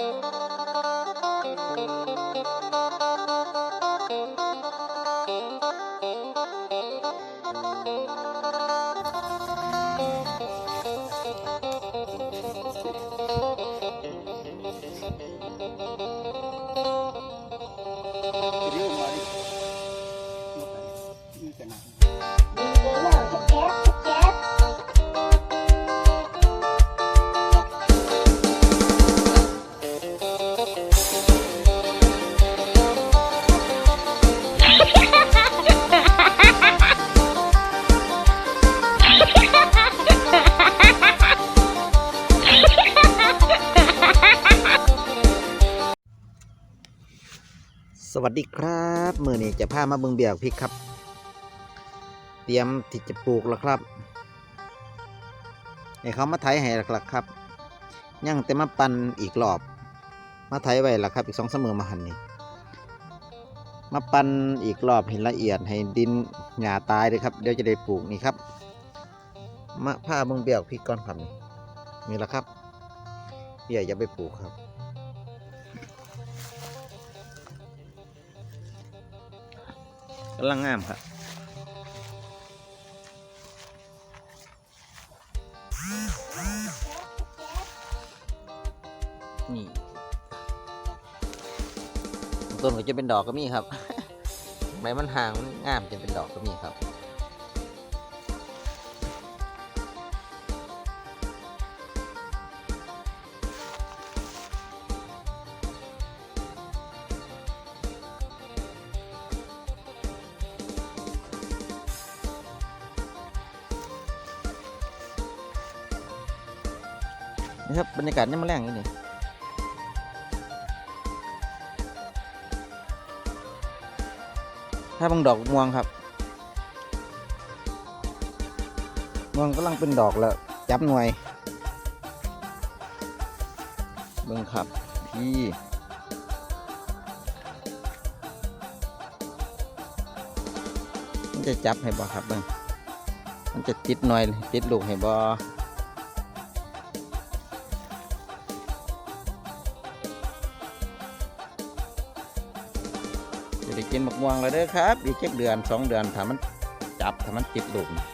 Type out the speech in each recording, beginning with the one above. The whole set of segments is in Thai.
ส วัสดีครับมือนี้จะพามาเบิ่งเบียกพริกครับ เตรียมที่จะปลูกแล้วครับให้เขามาไถให้หลักๆครับยังแต่มาปั่นอีกรอบ มาไถไว้ละครับ อีกสองเสมมอมาหันนี่มาปั่นอีกรอบให้ละเอียดให้ดินหญ้าตายเลยครับเดี๋ยวจะได้ปลูกนี่ครับมาผ้าเบิ่งเบียกพริกก่อนครับนี่นี่แหละครับเบียอย่าไปปลูกครับ กำลังงามครับนี่ต้นก็จะเป็นดอกก็มีครับใบมันห่างมันงามจะเป็นดอกก็มีครับ นี่ครับบรรยากาศนี่มาแรงนี่นี่ถ้าบางดอกม่วงครับม่วงกำลังเป็นดอกแล้วจับหน่วยเบิ่งครับพี่มันจะจับให้บ่ครับเบิ่งมันจะติดหน่วยติดลูกให้บ่ ได้กินบักม่วงแล้วเด้อครับ อีกแค่เดือนสองเดือนถ้ามันจับถ้ามันติดลูกนี่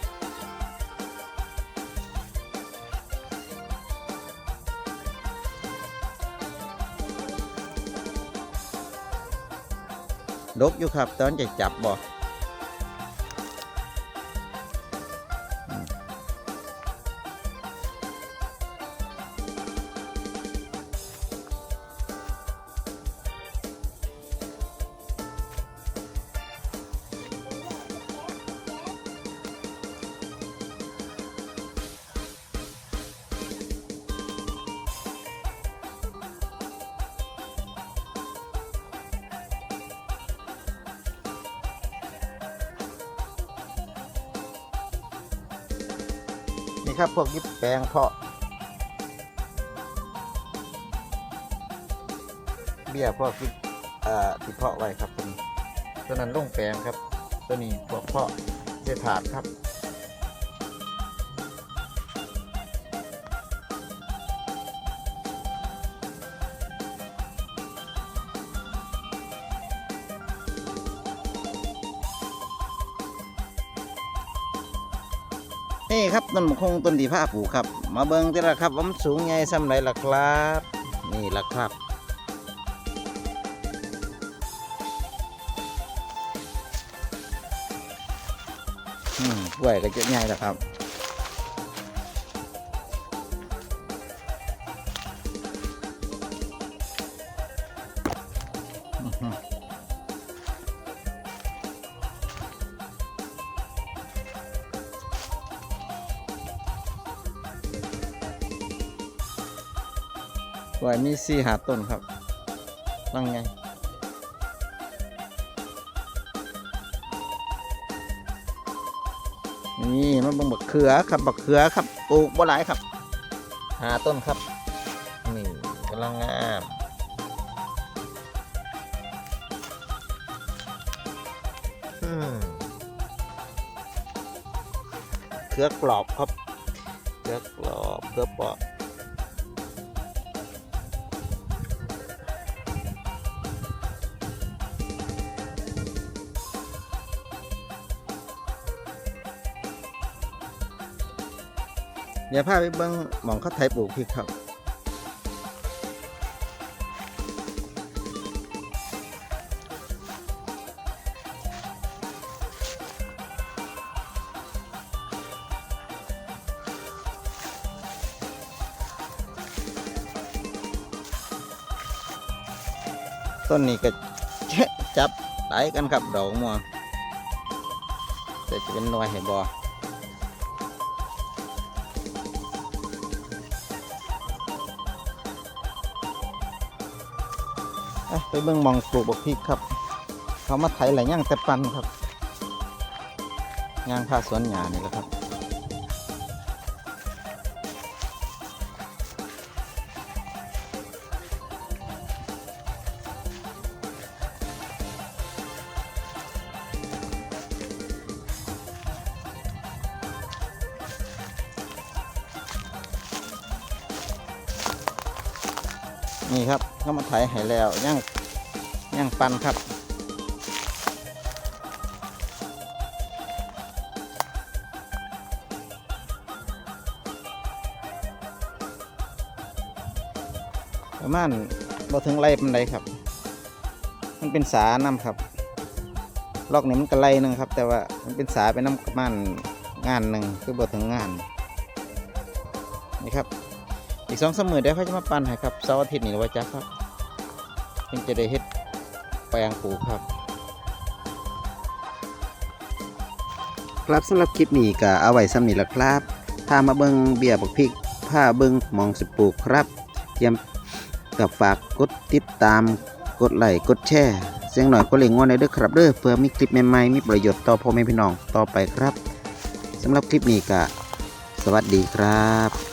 ดกอยู่ครับ ตอนจะจับบ่ ครับ พวกยิบแปลงเพาะ เบี้ยพวกที่อ่าที่เพาะไว้ครับตัวนี้ตัวนั้นลงแปลงครับ ตัวนี้พวกเพาะเศษถาดครับ นี่ครับต้นมะคงต้นดีผ้าปลูกครับ มาเบิ่งที่ละครับว่ามันสูงใหญ่สำไรล่ะครับ นี่ล่ะครับอืมกล้วยก็จะใหญ่ล้วครับอือ หือกล้วมีสี่หาต้นครับตั้งไงนี่มันเป็นบักเขือครับบักเขือครับปลูกบ่หลายครับหาต้นครับนี่กำลังงามเขือกรอบครับเขือกรอบเขือปาะ เดี๋ยวพาไปเบิ่งหม่องเขาไถปลูกพริกครับ ต้นนี้ก็จับไดกันครับดอกม่วงแต่จะเป็นหน่วยเห็นบอ ไปเบิ่งมองปลูกบักพริกครับ เขามาไถหลย่างแต่ปันครับย่างผ้าสวนหยานี่แหละครับ นี่ครับเขามาไถให้แล้วย่างย่างปันครับประมาณบ่ถึงไรปันใดครับ มันเป็นสาน้ำครับลอกนี่มันก็ไรหนึ่งครับ แต่ว่ามันเป็นสาเป็นน้ำประมาณงานหนึ่งคือบ่ถึงงานนี่ครับ อีกสองสามมือเดี๋ยวเขาจะมาปั่นให้ครับเสาร์อาทิตย์นี่หรือว่าจักครับเพิ่งจะได้เฮ็ดแปลงปลูกครับ ครับสำหรับคลิปนี้ก็เอาไว้สำนี้ละครับถ้ามาเบิ่งเบี้ยบักพริกผ้าเบิ่งมองสิปลูกครับเตรียมกับฝากกดติดตามกดไลค์กดแชร์เสียงหน่อยก็เล่งงอนด้เด้อครับเด้อเพื่อมีคลิปใหม่ๆมีประโยชน์ต่อพ่อแม่พี่น้องต่อไปครับสำหรับคลิปนี้ก็สวัสดีครับ